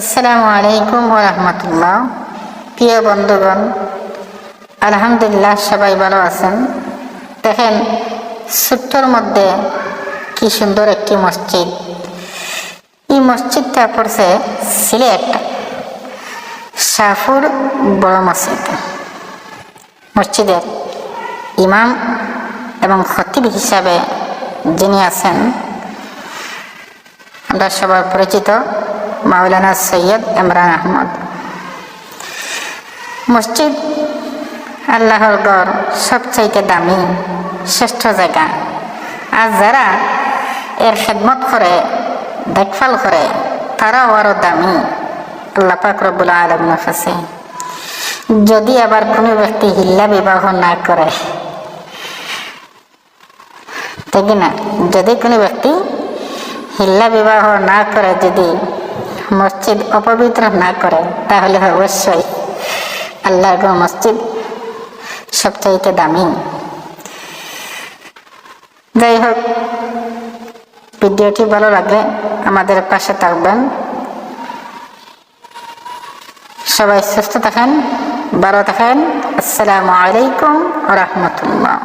আসসালামু আলাইকুম রহমতুল্লাহ। প্রিয় বন্ধুগণ, আলহামদুলিল্লাহ সবাই ভালো আছেন। দেখেন, ছোট্টর মধ্যে কি সুন্দর একটি মসজিদ। এই মসজিদটা পড়ছে সিলেট, শাহপুর বড় মসজিদ। মসজিদের ইমাম এবং খতিব হিসাবে যিনি আছেন, আমরা সবার পরিচিত। মাওলানা সৈয়দ ইমরান আহমদ। মসজিদ আল্লাহর গড় সবচাইতে দামি, শ্রেষ্ঠ জায়গা। আর যারা এর খেদমত করে, দেখভাল করে, তারাও আরও দামি। আল্লাহ পাক রব্বুল আলমের কাছে যদি আবার কোনো ব্যক্তি হিল্লা বিবাহ না করে ঠিক না, যদি কোনো ব্যক্তি হিল্লা বিবাহ না করে, যদি মসজিদ অপবিত্র না করে, তাহলে অবশ্যই আল্লাহর মসজিদ সবচাইতে দামি। যাই হোক, ভিডিওটি ভালো লাগলে আমাদের পাশে থাকবেন। সবাই সুস্থ থাকেন, ভালো থাকেন। আসসালামু আলাইকুম রহমতুল্লাহ।